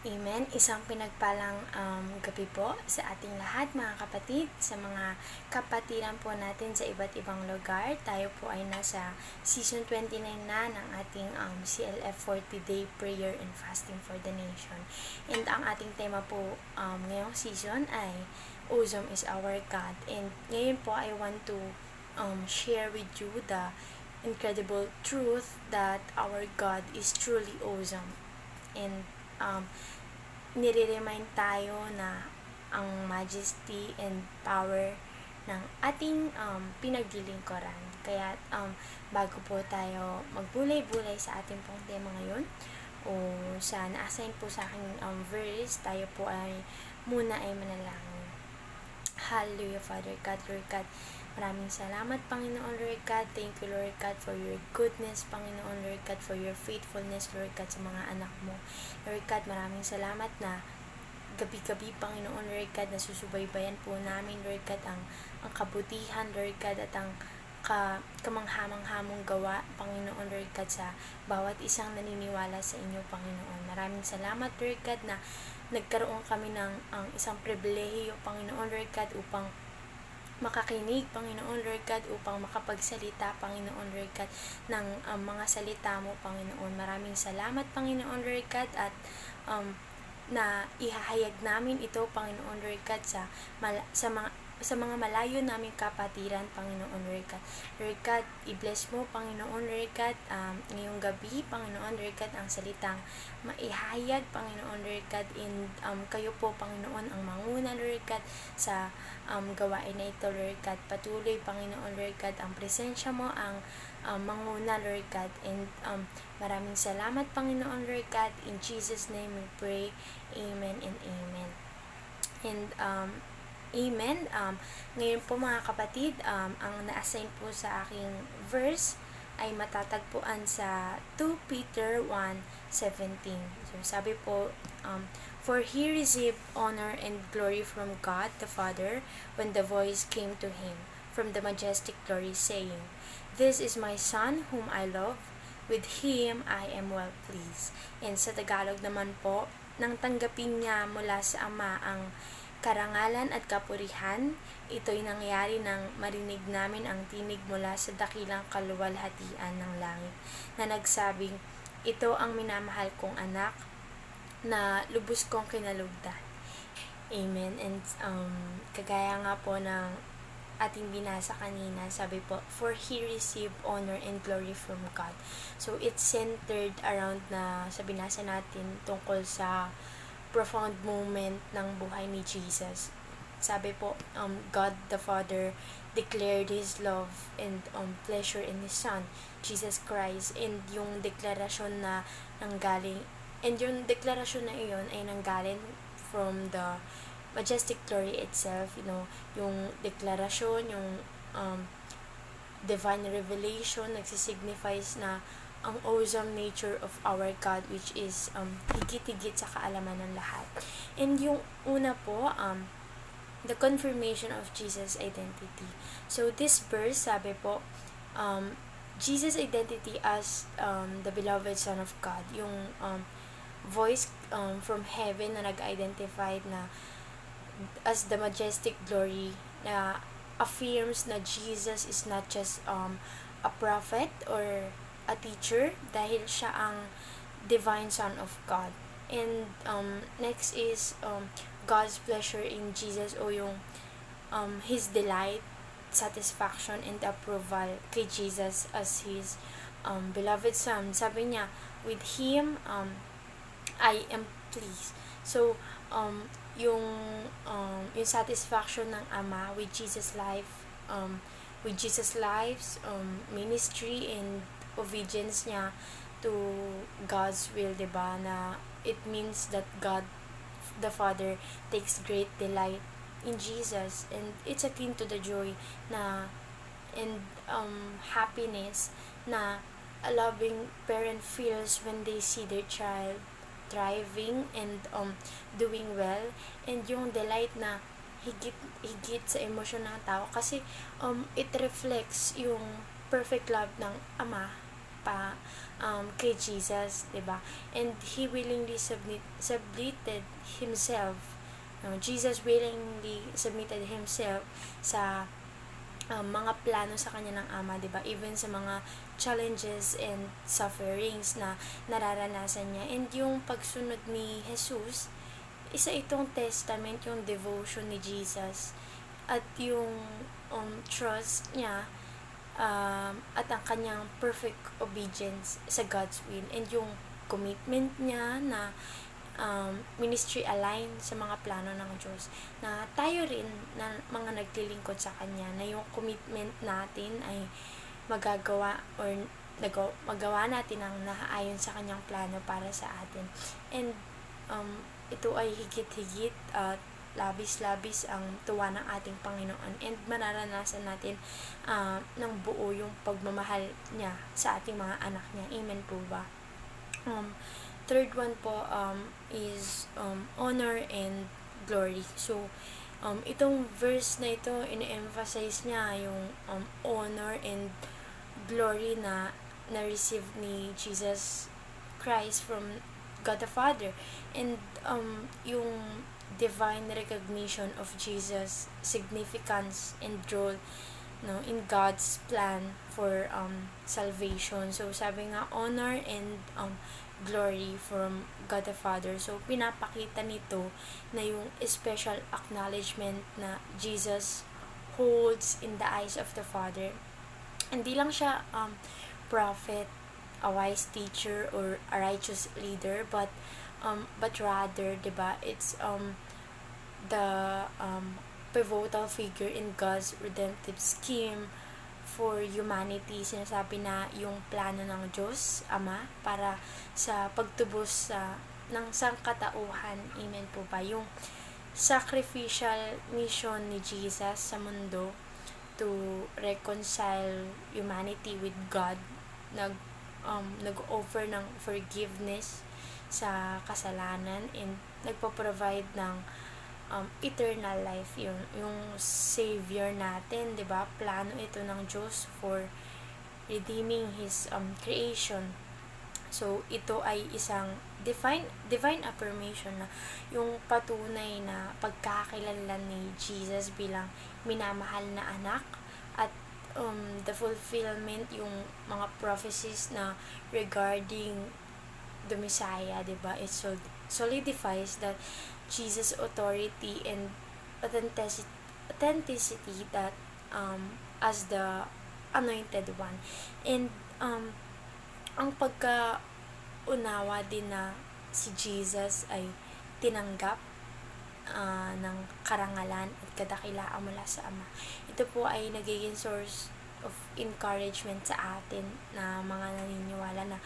Amen. Isang pinagpalang um, gabi po sa ating lahat mga kapatid, sa mga kapatiran po natin sa iba't ibang lugar. Tayo po ay nasa season 29 na ng ating um, CLF 40 Day Prayer and Fasting for the Nation. And ang ating tema po um, ngayong season ay Awesome is our God. And ngayon po I want to um, share with you the incredible truth that our God is truly awesome. And um, nire-remind tayo na ang majesty and power ng ating um, pinaglilingkuran. Kaya um, bago po tayo magbulay-bulay sa ating pong tema ngayon, o sa na-assign po sa aking um, verse, tayo po ay muna ay manalangin. Hallelujah, Father God, Lord God. Maraming salamat, Panginoon Lord God. Thank you, Lord God, for your goodness, Panginoon Lord God, for your faithfulness, Lord God, sa mga anak mo. Lord God, maraming salamat na gabi-gabi, Panginoon Lord God, na susubaybayan po namin, Lord God, ang, ang kabutihan, Lord God, at ang ka, kamanghamang-hamong gawa, Panginoon Lord God, sa bawat isang naniniwala sa inyo, Panginoon. Maraming salamat, Lord God, na nagkaroon kami ng ang isang pribilehiyo, Panginoon Lord God, upang makakinig, Panginoon Lord God, upang makapagsalita, Panginoon Lord God, ng um, mga salita mo, Panginoon. Maraming salamat, Panginoon Lord God, at um, na ihahayag namin ito, Panginoon Lord God, sa, mal- sa mga sa mga malayo naming kapatiran, Panginoon Lord God. Lord God, i-bless mo, Panginoon Lord God, um, ngayong gabi, Panginoon Lord God, ang salitang maihayag, Panginoon Lord God, in um, kayo po, Panginoon, ang manguna, Lord God, sa um, gawain na ito, Lord God. Patuloy, Panginoon Lord God, ang presensya mo, ang um, manguna, Lord God. And um, maraming salamat, Panginoon Lord God. In Jesus' name we pray. Amen and amen. And um, Amen. Um, ngayon po mga kapatid, um, ang na-assign po sa aking verse ay matatagpuan sa 2 Peter 1.17. So sabi po, um, For he received honor and glory from God the Father when the voice came to him from the majestic glory saying, This is my Son whom I love, with him I am well pleased. And sa Tagalog naman po, nang tanggapin niya mula sa Ama ang karangalan at kapurihan, ito'y nangyari nang marinig namin ang tinig mula sa dakilang kaluwalhatian ng langit na nagsabing, ito ang minamahal kong anak na lubos kong kinalugdan. Amen. And um, kagaya nga po ng ating binasa kanina, sabi po, for he received honor and glory from God. So, it's centered around na sa binasa natin tungkol sa profound moment ng buhay ni Jesus. Sabi po, um, God the Father declared His love and um, pleasure in His Son, Jesus Christ. And yung deklarasyon na nanggaling, and yung deklarasyon na iyon ay nanggaling from the majestic glory itself, you know, yung deklarasyon, yung um, divine revelation, nagsisignifies na ang awesome nature of our God which is um, higit-higit sa kaalaman ng lahat. And yung una po, um, the confirmation of Jesus' identity. So this verse, sabi po, um, Jesus' identity as um, the beloved Son of God, yung um, voice um, from heaven na nag-identified na as the majestic glory na affirms na Jesus is not just um, a prophet or teacher dahil siya ang divine son of God. And um, next is um, God's pleasure in Jesus o yung um, His delight, satisfaction, and approval kay Jesus as His um, beloved Son. Sabi niya, with Him, um, I am pleased. So, um, yung um, yung satisfaction ng ama with Jesus life um, with Jesus lives um, ministry and obedience niya to God's will 'di ba? Na it means that God the Father takes great delight in Jesus. And it's akin to the joy na and um, happiness na a loving parent feels when they see their child thriving and um, doing well. And yung delight na higit higit sa emosyon ng tao kasi um, it reflects yung perfect love ng ama pa um, kay Jesus, 'di ba? And he willingly submit, submitted himself. No, Jesus willingly submitted himself sa um, mga plano sa kanya ng ama, 'di ba? Even sa mga challenges and sufferings na nararanasan niya. And yung pagsunod ni Jesus, isa itong testament, yung devotion ni Jesus at yung um, trust niya um, at ang kanyang perfect obedience sa God's will and yung commitment niya na um, ministry aligned sa mga plano ng Diyos na tayo rin na mga naglilingkod sa Kanya na yung commitment natin ay magagawa or nagaw, magawa natin ang naaayon sa Kanyang plano para sa atin. And um, ito ay higit-higit at labis-labis ang tuwa ng ating Panginoon and mararanasan natin uh, ng buo yung pagmamahal niya sa ating mga anak niya. Amen po ba? Um, third one po um, is um, honor and glory. So, um, itong verse na ito, ine-emphasize niya yung um, honor and glory na na-receive ni Jesus Christ from God the Father. And um, yung divine recognition of Jesus' significance and role no in God's plan for um salvation. So sabi nga honor and um glory from God the Father. So pinapakita nito na yung special acknowledgement na Jesus holds in the eyes of the Father. Hindi lang siya um prophet, a wise teacher or a righteous leader, but um but rather, 'di ba? It's um the um, pivotal figure in God's redemptive scheme for humanity. Sinasabi na yung plano ng Diyos, Ama, para sa pagtubos sa ng sangkatauhan. Amen po ba? Yung sacrificial mission ni Jesus sa mundo to reconcile humanity with God. Nag um, nag-offer ng forgiveness sa kasalanan and nagpo-provide ng um, eternal life yun yung savior natin 'di ba? Plano ito ng Diyos for redeeming his um, creation. So ito ay isang divine divine affirmation na yung patunay na pagkakakilanlan ni Jesus bilang minamahal na anak at um, the fulfillment yung mga prophecies na regarding the Messiah, 'di ba? It solidifies that Jesus' authority and authenticity, authenticity that um, as the anointed one. And um, ang pagka-unawa din na si Jesus ay tinanggap uh, ng karangalan at kadakilaan mula sa Ama. Ito po ay nagiging source of encouragement sa atin na mga naniniwala na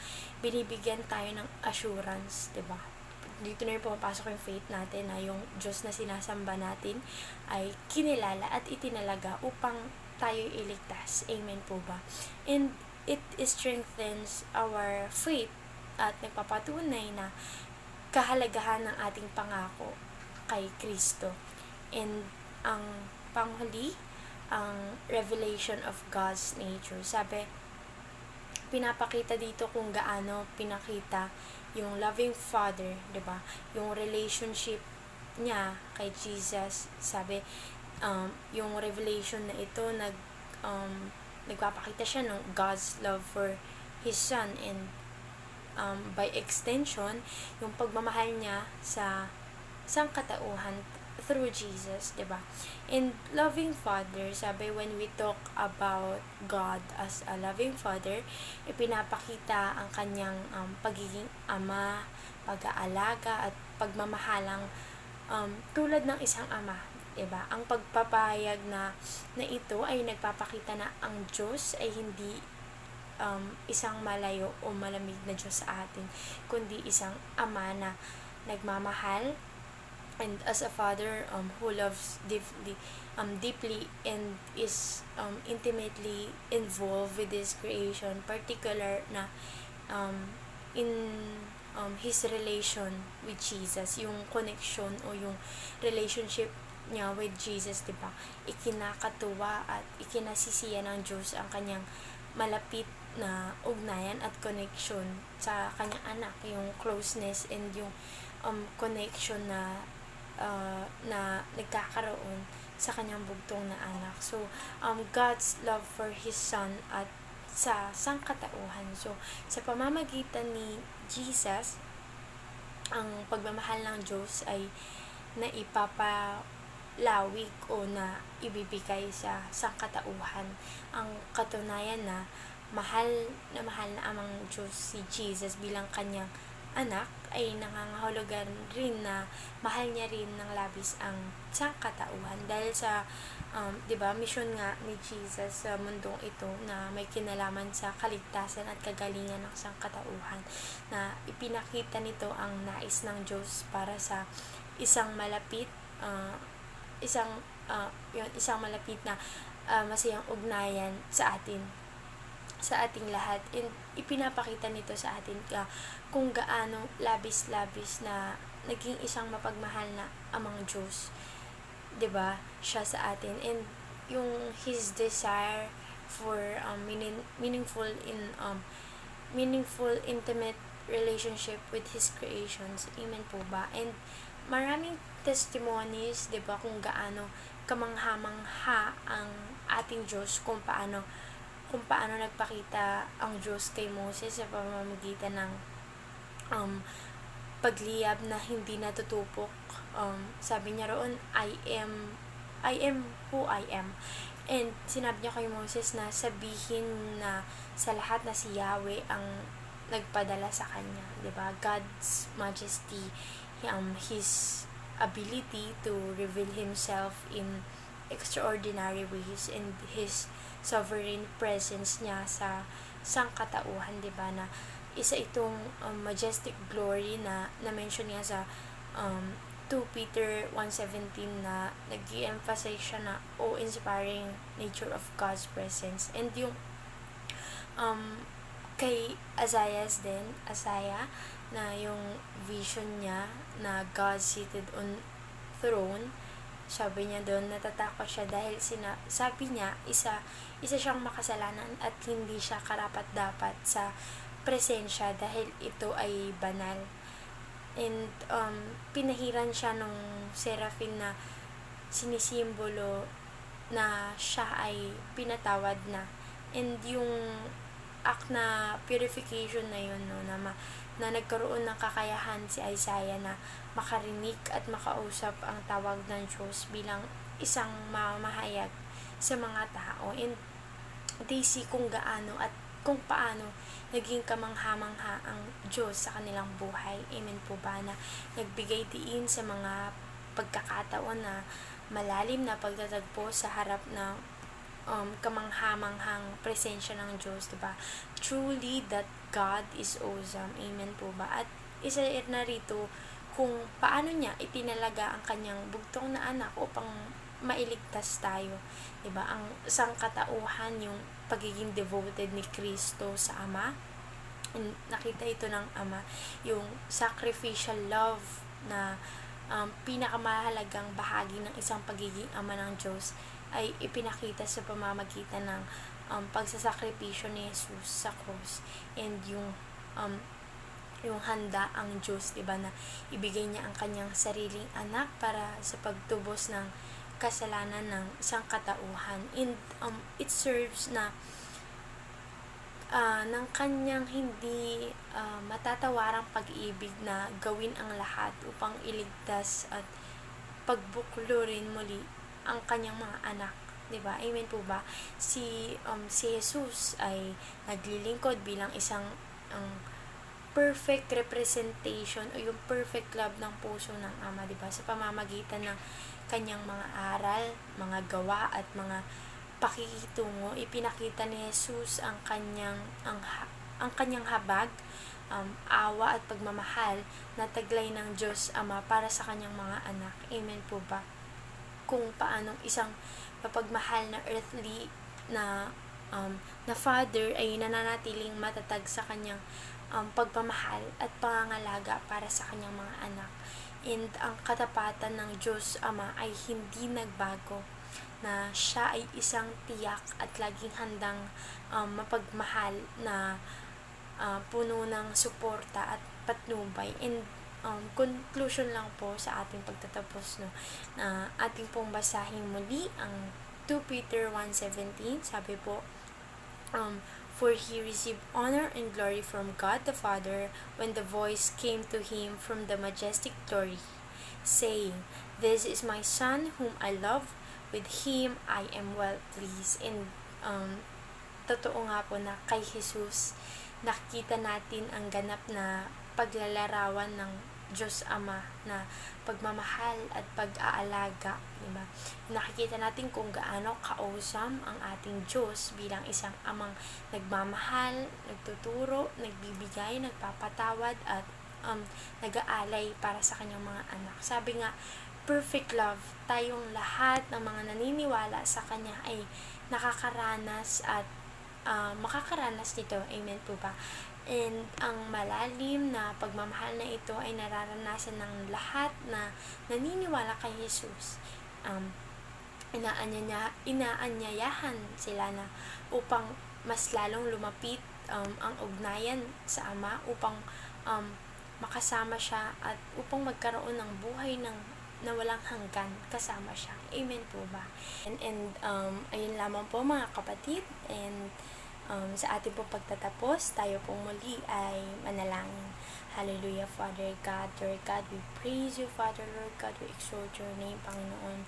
binibigyan tayo ng assurance, 'di ba? dito na rin pumapasok yung faith natin na yung Diyos na sinasamba natin ay kinilala at itinalaga upang tayo iligtas. Amen po ba? And it strengthens our faith at nagpapatunay na kahalagahan ng ating pangako kay Kristo. And ang panghuli, ang revelation of God's nature. Sabi, pinapakita dito kung gaano pinakita yung loving father, 'di ba? Yung relationship niya kay Jesus, sabi um, yung revelation na ito nag um, nagpapakita siya ng God's love for his son and um, by extension yung pagmamahal niya sa sangkatauhan through Jesus, 'di ba? And loving father, sabi when we talk about God as a loving father, ipinapakita ang kanyang um, pagiging ama, pag-aalaga at pagmamahalang um, tulad ng isang ama, 'di ba? Ang pagpapahayag na na ito ay nagpapakita na ang Diyos ay hindi um, isang malayo o malamig na Diyos sa atin, kundi isang ama na nagmamahal and as a father um, who loves deeply um, deeply and is um, intimately involved with this creation particular na um, in um, his relation with Jesus yung connection o yung relationship niya with Jesus, 'di ba? Ikinakatuwa at ikinasisiya ng Diyos ang kanyang malapit na ugnayan at connection sa kanyang anak, yung closeness and yung um, connection na uh, na nagkakaroon sa kanyang bugtong na anak. So, um, God's love for His Son at sa sangkatauhan. So, sa pamamagitan ni Jesus, ang pagmamahal ng Diyos ay naipapalawig o na ibibigay sa sangkatauhan. Ang katunayan na mahal na mahal na amang Diyos si Jesus bilang kanyang anak ay nangangahulugan rin na mahal niya rin ng labis ang sangkatauhan dahil sa um, 'di ba mission nga ni Jesus sa mundong ito na may kinalaman sa kaligtasan at kagalingan ng sangkatauhan na ipinakita nito ang nais ng Diyos para sa isang malapit uh, isang uh, yun, isang malapit na uh, masayang ugnayan sa atin sa ating lahat and ipinapakita nito sa atin ka kung gaano labis-labis na naging isang mapagmahal na amang Diyos. 'di ba? Siya sa atin. And yung his desire for um, meaning, meaningful in um, meaningful intimate relationship with his creations. Amen po ba? And maraming testimonies 'di ba kung gaano kamangha-mangha ang ating Diyos kung paano kung paano nagpakita ang Diyos kay Moses sa pamamagitan ng um, pagliyab na hindi natutupok. Um, sabi niya roon, I am, I am who I am. And sinabi niya kay Moses na sabihin na sa lahat na si Yahweh ang nagpadala sa kanya. ba diba? God's majesty, um, His ability to reveal Himself in extraordinary ways and His sovereign presence niya sa sangkatauhan, 'di ba? Na isa itong um, majestic glory na na-mention niya sa um, 2 Peter 1.17 na nag-emphasize siya na o-inspiring nature of God's presence. And yung um, kay Azayas din, Asaya, na yung vision niya na God seated on throne, sabi niya doon, natatakot siya dahil sina, sabi niya, isa, isa siyang makasalanan at hindi siya karapat dapat sa presensya dahil ito ay banal. And um, pinahiran siya nung seraphim na sinisimbolo na siya ay pinatawad na. And yung act na purification na yun, no, na, ma, na nagkaroon ng kakayahan si Isaiah na makarinig at makausap ang tawag ng Diyos bilang isang mamahayag sa mga tao and they see kung gaano at kung paano naging kamangha-mangha ang Diyos sa kanilang buhay. Amen po ba na nagbigay diin sa mga pagkakataon na malalim na pagtatagpo sa harap ng um, kamangha-manghang presensya ng Diyos, diba? Truly that God is awesome. Amen po ba? At isa na rito kung paano niya itinalaga ang kanyang bugtong na anak upang mailigtas tayo. 'Di ba? Ang sangkatauhan yung pagiging devoted ni Kristo sa Ama. Nakita ito ng Ama, yung sacrificial love na um, pinakamahalagang bahagi ng isang pagiging ama ng Diyos ay ipinakita sa pamamagitan ng um, pagsasakripisyo ni Jesus sa cross and yung um, yung handa ang Diyos, 'di ba, na ibigay niya ang kanyang sariling anak para sa pagtubos ng kasalanan ng isang katauhan. And um, it serves na uh, ng kanyang hindi uh, matatawarang pag-ibig na gawin ang lahat upang iligtas at pagbuklo rin muli ang kanyang mga anak 'di ba? Amen po ba? Si um si Jesus ay naglilingkod bilang isang um, perfect representation o yung perfect love ng puso ng Ama, 'di ba? Sa pamamagitan ng kanyang mga aral, mga gawa at mga pakikitungo, ipinakita ni Jesus ang kanyang ang ang kanyang habag, um, awa at pagmamahal na taglay ng Diyos Ama para sa kanyang mga anak. Amen po ba? Kung paanong isang mapagmahal na earthly na um, na father ay nananatiling matatag sa kanyang um, pagpamahal at pangangalaga para sa kanyang mga anak. And ang katapatan ng Diyos Ama ay hindi nagbago na siya ay isang tiyak at laging handang um, mapagmahal na uh, puno ng suporta at patnubay. And um, conclusion lang po sa ating pagtatapos no, na ating pong basahin muli ang 2 Peter 1.17. Sabi po, um, For he received honor and glory from God the Father when the voice came to him from the majestic glory, saying, This is my Son whom I love, with him I am well pleased. And um, totoo nga po na kay Jesus, nakita natin ang ganap na paglalarawan ng Diyos Ama na pagmamahal at pag-aalaga, di ba? Nakikita natin kung gaano kausam ang ating Diyos bilang isang amang nagmamahal, nagtuturo, nagbibigay, nagpapatawad at um, nag-aalay para sa kanyang mga anak. Sabi nga, perfect love, tayong lahat ng mga naniniwala sa kanya ay nakakaranas at uh, makakaranas nito. Amen po ba? And ang malalim na pagmamahal na ito ay nararanasan ng lahat na naniniwala kay Jesus. Um, inaanyaya, inaanyayahan sila na upang mas lalong lumapit um, ang ugnayan sa Ama upang um, makasama siya at upang magkaroon ng buhay ng na walang hanggan kasama siya. Amen po ba? And, and um, ayun lamang po mga kapatid and um, sa ating pong pagtatapos, tayo pong muli ay manalangin. Hallelujah, Father God, Lord God, we praise you, Father, Lord God, we exalt your name, Panginoon.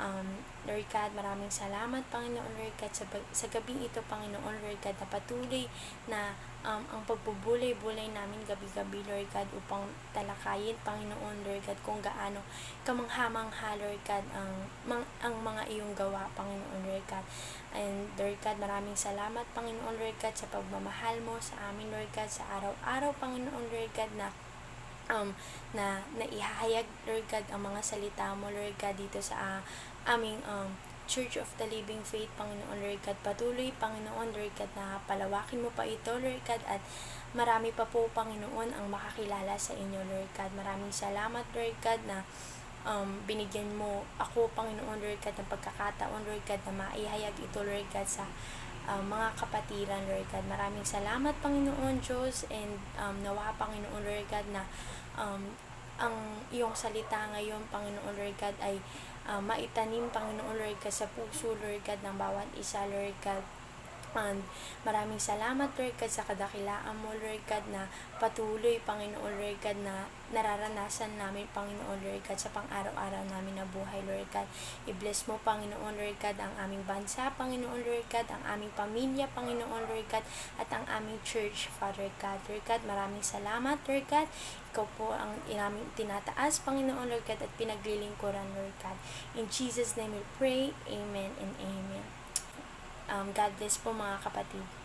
Um, Lord God, maraming salamat, Panginoon, Lord God, sa, sa gabing ito, Panginoon, Lord God, na patuloy na um, ang pagbubulay-bulay namin gabi-gabi, Lord God, upang talakayin, Panginoon, Lord God, kung gaano kamangha-mangha, Lord God, ang, mang, ang mga iyong gawa, Panginoon, Lord God. And Lord God, maraming salamat, Panginoon, Lord God, sa pagmamahal mo sa amin, Lord God, sa araw-araw, Panginoon, Lord God, na um, na naihahayag, Lord God, ang mga salita mo, Lord God, dito sa uh, aming um, Church of the Living Faith, Panginoon Lord God. Patuloy, Panginoon Lord God, na palawakin mo pa ito, Lord God, at marami pa po, Panginoon, ang makakilala sa inyo, Lord God. Maraming salamat, Lord God, na um, binigyan mo ako, Panginoon, Lord God, ng pagkakataon, Lord God, na maihayag ito, Lord God, sa um, mga kapatiran, Lord God. Maraming salamat, Panginoon Diyos, and um, nawa, Panginoon, Lord God, na um, ang iyong salita ngayon, Panginoon, Lord God, ay uh, maitanim, Panginoon Lord God, sa puso, Lord God, ng bawat isa, Lord God. And maraming salamat, Lord God, sa kadakilaan mo, Lord God, na patuloy, Panginoon, Lord God, na nararanasan namin, Panginoon, Lord God, sa pang-araw-araw namin na buhay, Lord God. I-bless mo, Panginoon, Lord God, ang aming bansa, Panginoon, Lord God, ang aming pamilya, Panginoon, Lord God, at ang aming church, Father God. Lord God, maraming salamat, Lord God. Ikaw po ang aming tinataas, Panginoon, Lord God, at pinaglilingkuran, Lord God. In Jesus' name we pray. Amen and amen. Um, God bless po mga kapatid.